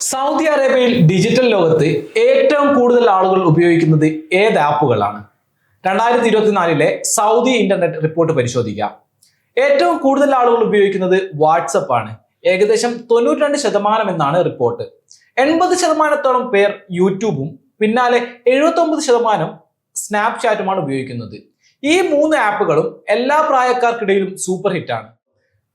Saudi അറേബ്യയിൽ digital ലോകത്ത് ഏറ്റവും കൂടുതൽ ആളുകൾ ഉപയോഗിക്കുന്നത് ഏത് ആപ്പുകളാണ്? രണ്ടായിരത്തി ഇരുപത്തിനാലിലെ സൗദി ഇന്റർനെറ്റ് റിപ്പോർട്ട് പരിശോധിക്കാം ഏറ്റവും കൂടുതൽ ആളുകൾ ഉപയോഗിക്കുന്നത് വാട്സപ്പ് ആണ്. ഏകദേശം തൊണ്ണൂറ്റി രണ്ട് ശതമാനം എന്നാണ് റിപ്പോർട്ട് എൺപത് ശതമാനത്തോളം പേർ യൂട്യൂബും പിന്നാലെ എഴുപത്തി ശതമാനം സ്നാപ്ചാറ്റുമാണ് ഉപയോഗിക്കുന്നത്. ഈ മൂന്ന് ആപ്പുകളും എല്ലാ പ്രായക്കാർക്കിടയിലും സൂപ്പർ ഹിറ്റാണ്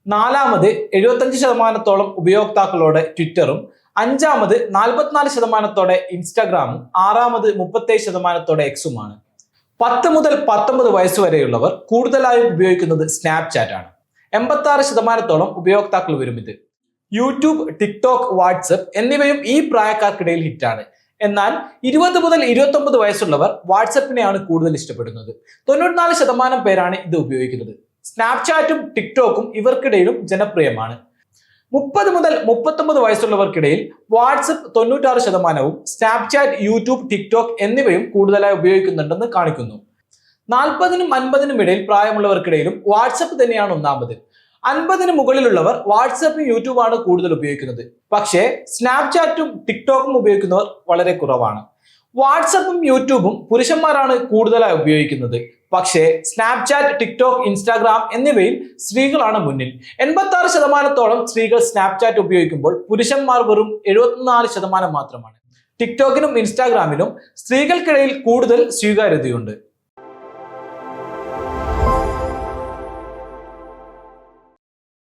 നാലാമത് എഴുപത്തഞ്ച് ശതമാനത്തോളം ഉപയോക്താക്കളോട് ട്വിറ്ററും അഞ്ചാമത് നാൽപ്പത്തിനാല് ശതമാനത്തോടെ ഇൻസ്റ്റാഗ്രാമും ആറാമത് മുപ്പത്തേഴ് ശതമാനത്തോടെ എക്സുമാണ് പത്ത് മുതൽ പത്തൊമ്പത് വരെയുള്ളവർ കൂടുതലായും ഉപയോഗിക്കുന്നത് സ്നാപ്ചാറ്റ് ആണ്. എൺപത്തി ആറ് ശതമാനത്തോളം ഉപയോക്താക്കൾ വരും ഇത്. യൂട്യൂബ് ടിക്ടോക്ക് വാട്സപ്പ് എന്നിവയും ഈ പ്രായക്കാർക്കിടയിൽ ഹിറ്റാണ്. എന്നാൽ ഇരുപത് മുതൽ ഇരുപത്തി ഒമ്പത് വയസ്സുള്ളവർ വാട്സപ്പിനെയാണ് കൂടുതൽ ഇഷ്ടപ്പെടുന്നത്. തൊണ്ണൂറ്റിനാല് ശതമാനം പേരാണ് ഇത് ഉപയോഗിക്കുന്നത്. സ്നാപ്ചാറ്റും ടിക്ടോക്കും ഇവർക്കിടയിലും ജനപ്രിയമാണ്. മുപ്പത് മുതൽ മുപ്പത്തൊമ്പത് വയസ്സുള്ളവർക്കിടയിൽ വാട്സപ്പ് തൊണ്ണൂറ്റാറ് ശതമാനവും സ്നാപ്ചാറ്റ് യൂട്യൂബ് ടിക്ടോക്ക് എന്നിവയും കൂടുതലായി ഉപയോഗിക്കുന്നുണ്ടെന്ന് കാണിക്കുന്നു. നാൽപ്പതിനും അൻപതിനും ഇടയിൽ പ്രായമുള്ളവർക്കിടയിലും വാട്സപ്പ് തന്നെയാണ് ഒന്നാമത്. അൻപതിന് മുകളിലുള്ളവർ വാട്സപ്പും യൂട്യൂബാണ് കൂടുതൽ ഉപയോഗിക്കുന്നത്. പക്ഷേ സ്നാപ്ചാറ്റും ടിക്ടോക്കും ഉപയോഗിക്കുന്നവർ വളരെ കുറവാണ്. വാട്സപ്പും യൂട്യൂബും പുരുഷന്മാരാണ് കൂടുതലായി ഉപയോഗിക്കുന്നത്. പക്ഷേ സ്നാപ്ചാറ്റ് ടിക്ടോക്ക് ഇൻസ്റ്റാഗ്രാം എന്നിവയിൽ സ്ത്രീകളാണ് മുന്നിൽ. എൺപത്തി ആറ് ശതമാനത്തോളം സ്ത്രീകൾ സ്നാപ്ചാറ്റ് ഉപയോഗിക്കുമ്പോൾ പുരുഷന്മാർ വെറും എഴുപത്തിനാല് ശതമാനം മാത്രമാണ്. ടിക്ടോക്കിനും ഇൻസ്റ്റാഗ്രാമിലും സ്ത്രീകൾക്കിടയിൽ കൂടുതൽ സ്വീകാര്യതയുണ്ട്.